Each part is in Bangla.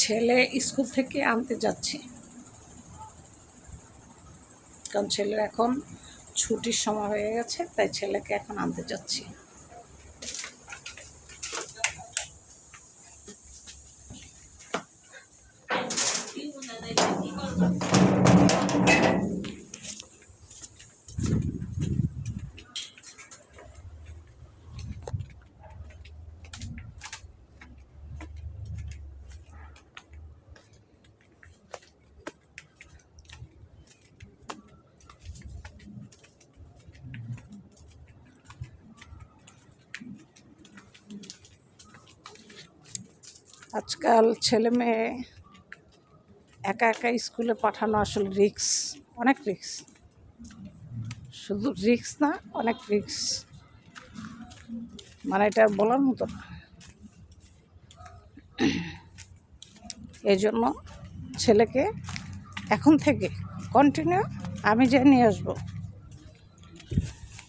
ছেলে স্কুল থেকে আনতে যাচ্ছি। কারণ ছেলের এখন ছুটির সময় হয়ে গেছে, তাই ছেলেকে এখন আনতে যাচ্ছি। আজকাল ছেলে মেয়ে একা একা স্কুলে পাঠানো আসলে রিক্স, অনেক রিক্স। শুধু রিক্স না, অনেক রিক্স। মানে এটা বলার মতো না। এই জন্য ছেলেকে এখন থেকে কন্টিনিউ আমি যে নিয়ে আসব।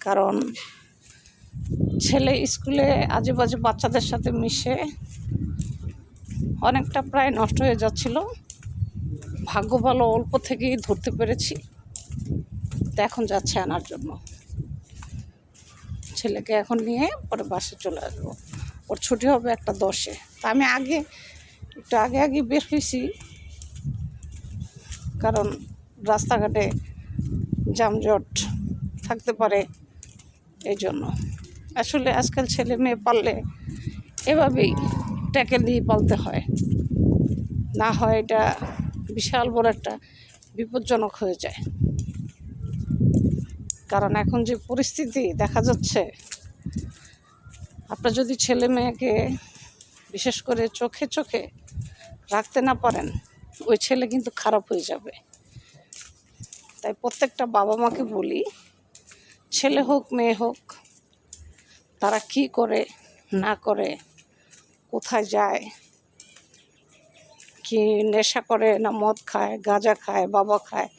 কারণ ছেলে স্কুলে আজে বাজে বাচ্চাদের সাথে মিশে অনেকটা প্রায় নষ্ট হয়ে যাচ্ছিল। ভাগ্য ভালো অল্প থেকেই ধরতে পেরেছি। তো এখন যাচ্ছে আনার জন্য। ছেলেকে এখন নিয়ে পরে বাসে চলে আসব। ওর ছুটি হবে একটা দশে। তা আমি আগে, একটু আগে আগে বের হয়েছি। কারণ রাস্তাঘাটে যানজট থাকতে পারে এই জন্য। আসলে আজকাল ছেলে মেয়ে পারলে এভাবেই ট্যাকেল দিয়ে পালতে হয়। না হয় এটা বিশাল বড় একটা বিপজ্জনক হয়ে যায়। কারণ এখন যে পরিস্থিতি দেখা যাচ্ছে, আপনার যদি ছেলে মেয়েকে বিশেষ করে চোখে চোখে রাখতে না পারেন, ওই ছেলে কিন্তু খারাপ হয়ে যাবে। তাই প্রত্যেকটা বাবা মাকে বলি, ছেলে হোক, মেয়ে হোক, তারা কি করে, না করে কোথায় যায়? কি নেশা করে না মদ খায়, গাঁজা খায়, বাবা খায়,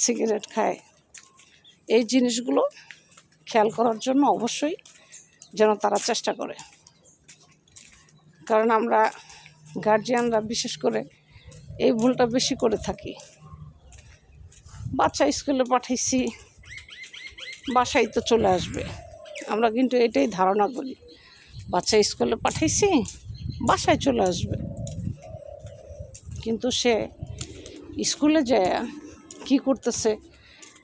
সিগারেট খায়? এই জিনিসগুলো খেয়াল করার জন্য অবশ্যই যেন তারা চেষ্টা করে। কারণ আমরা গার্জিয়ানরা বিশেষ করে এই ভুলটা বেশি করে থাকি। বাচ্চা স্কুলে পাঠাইছি, বাসায় তো চলে আসবে। আমরা কিন্তু এটাই ধারণা করি। বাচ্চা স্কুলে পাঠাইছি বাসায় চলে আসবে। কিন্তু সে স্কুলে যায়, কি করতেছে,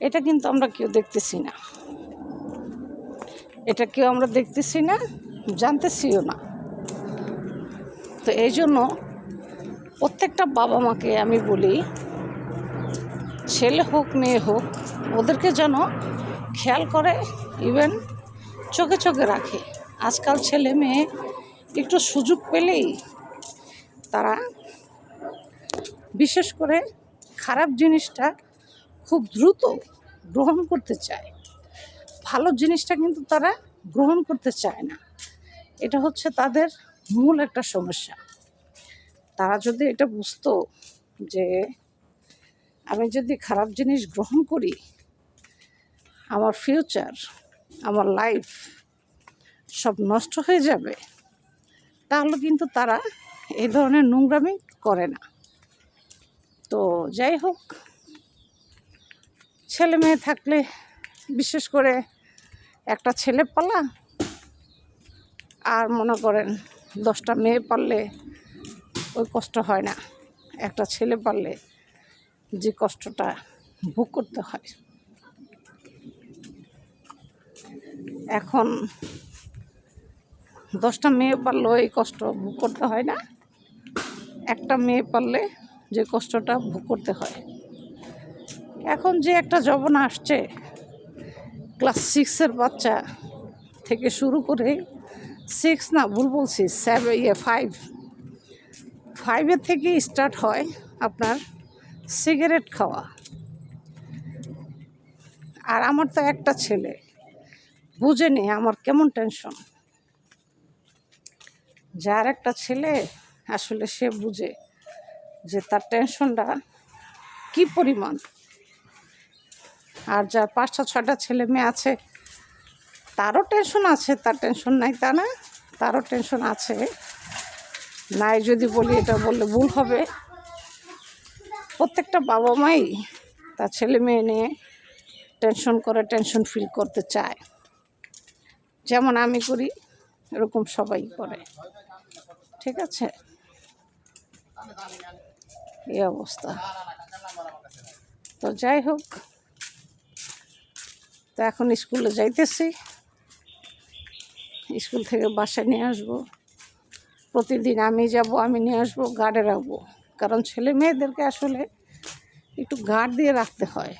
এটা কিন্তু আমরা কেউ দেখতেছি না। এটা কেউ আমরা দেখতেছি না, জানতেছিও না। তো এই জন্য প্রত্যেকটা বাবা মাকে আমি বলি, ছেলে হোক, মেয়ে হোক, ওদেরকে যেন খেয়াল করে ইভেন চোখে চোখে রাখে। আজকাল ছেলে মেয়ে একটু সুযোগ পেলেই তারা বিশেষ করে খারাপ জিনিসটা খুব দ্রুত গ্রহণ করতে চায়। ভালো জিনিসটা কিন্তু তারা গ্রহণ করতে চায় না। এটা হচ্ছে তাদের মূল একটা সমস্যা। তারা যদি এটা বুঝতো যে আমি যদি খারাপ জিনিস গ্রহণ করি, আমার ফিউচার আমার লাইফ সব নষ্ট হয়ে যাবে তাহলে কিন্তু তারা এই ধরনের নোংরামি করে না। তো যাই হোক, ছেলে মেয়ে থাকলে বিশেষ করে একটা ছেলে পালা, আর মনে করেন দশটা মেয়ে পারলে ওই কষ্ট হয় না। একটা ছেলে পারলে যে কষ্টটা ভোগ করতে হয়। এখন দশটা মেয়ে পারলেও এই কষ্ট ভোগ করতে হয় না। একটা মেয়ে পারলে যে কষ্টটা ভোগ করতে হয়। এখন যে একটা জবনা আসছে, ক্লাস সিক্সের বাচ্চা থেকে শুরু করে সিক্স না, ভুল বলছি সেভেন ইয়ে ফাইভ ফাইভের থেকে স্টার্ট হয় আপনার সিগারেট খাওয়া। আর আমার তো একটা ছেলে বুঝেনি আমার কেমন টেনশন যার একটা ছেলে, আসলে সে বুঝে যে তার টেনশনটা কি পরিমাণ। আর যার পাঁচটা ছটা ছেলে মেয়ে আছে, তারও টেনশন আছে, তার টেনশন নাই তা না, তারও টেনশন আছে। নাই যদি বলি, এটা বললে ভুল হবে। প্রত্যেকটা বাবা মাই তার ছেলে মেয়ে নিয়ে টেনশন করে টেনশন ফিল করতে চায়। যেমন আমি করি, এরকম সবাই করে। ঠিক আছে? এই অবস্থা। তো যাই হোক, তো এখন স্কুলে যাইতেছি। স্কুল থেকে বাসায় নিয়ে আসব। প্রতিদিন আমি যাব, আমি নিয়ে আসব, গার্ডে রাখব। কারণ ছেলে মেয়েদেরকে আসলে একটু গার্ড দিয়ে রাখতে হয়।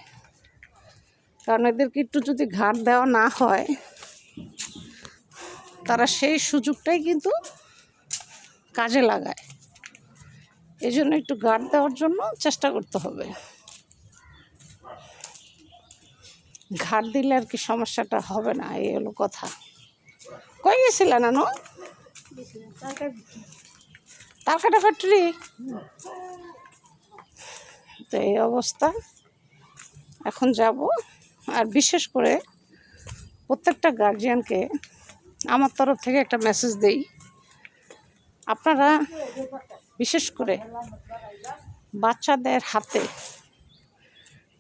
কারণ এদেরকে একটু যদি ঘাট দেওয়া না হয়, তারা সেই সুযোগটাই কিন্তু কাজে লাগায়। এই জন্য একটু গার্ড দেওয়ার জন্য চেষ্টা করতে হবে। ঘাট দিলে আর কি সমস্যাটা হবে না, এই হলো কথা। কই গেছিলে নানু? তার কাটা ফ্যাক্টরি? তো এই অবস্থা। এখন যাব। আর বিশেষ করে প্রত্যেকটা গার্জিয়ানকে আমার তরফ থেকে একটা মেসেজ দেই। আপনারা বিশেষ করে বাচ্চাদের হাতে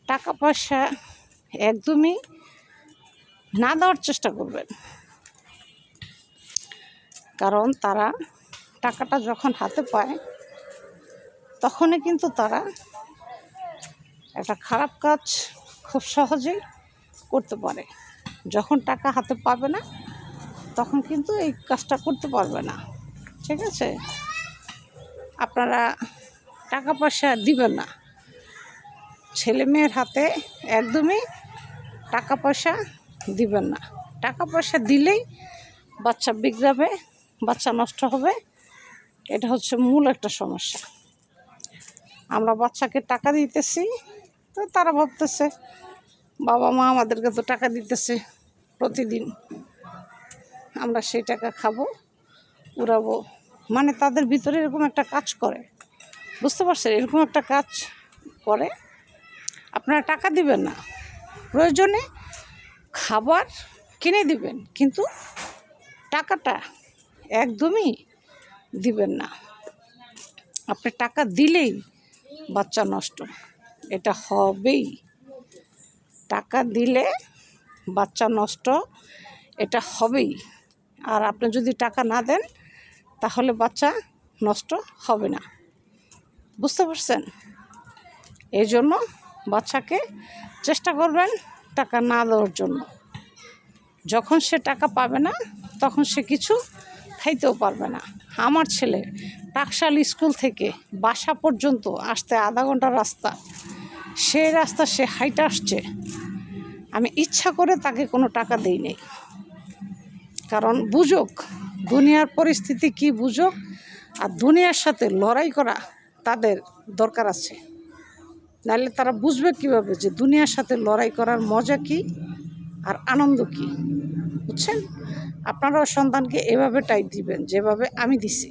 টাকা পয়সা একদমই না দেওয়ার চেষ্টা করবেন। কারণ তারা টাকাটা যখন হাতে পায়, তখনই কিন্তু তারা একটা খারাপ কাজ খুব সহজেই করতে পারে। যখন টাকা হাতে পাবে না, তখন কিন্তু এই কাজটা করতে পারবে না। ঠিক আছে? আপনারা টাকা পয়সা দিবেন না। ছেলে মেয়ের হাতে একদমই টাকা পয়সা দিবেন না। টাকা পয়সা দিলেই বাচ্চা বিগড়াবে, বাচ্চা নষ্ট হবে। এটা হচ্ছে মূল একটা সমস্যা। আমরা বাচ্চাকে টাকা দিতেছি, তো তারা ভাবতেছে, বাবা মা আমাদেরকে তো টাকা দিতেছে প্রতিদিন। আমরা সেই টাকা খাব, উড়াবো। মানে তাদের ভিতরে এরকম একটা কাজ করে। বুঝতে পারছেন? এরকম একটা কাজ করে। আপনারা টাকা দিবেন না। প্রয়োজনে খাবার কিনে দিবেন, কিন্তু টাকাটা একদমই দিবেন না। আপনি টাকা দিলেই বাচ্চা নষ্ট। এটা হবেই। টাকা দিলে বাচ্চা নষ্ট, এটা হবেই। আর আপনি যদি টাকা না দেন তাহলে বাচ্চা নষ্ট হবে না। বুঝতে পারছেন? এই জন্য বাচ্চাকে চেষ্টা করবেন টাকা না দেওয়ার জন্য। যখন সে টাকা পাবে না, তখন সে কিছু খাইতেও পারবে না। আমার ছেলে টাকশাল স্কুল থেকে বাসা পর্যন্ত আসতে আধা ঘণ্টা রাস্তা। সেই রাস্তা সে হাইটে আসছে। আমি ইচ্ছা করে তাকে কোনো টাকা দেই নেই। কারণ, বুঝুক দুনিয়ার পরিস্থিতি কি বুঝো? আর দুনিয়ার সাথে লড়াই করা তাদের দরকার আছে। নাহলে তারা বুঝবে কীভাবে যে দুনিয়ার সাথে লড়াই করার মজা কি আর আনন্দ কি। বুঝছেন? আপনারাও সন্তানকে এভাবে টাইট দিবেন যেভাবে আমি দিছি।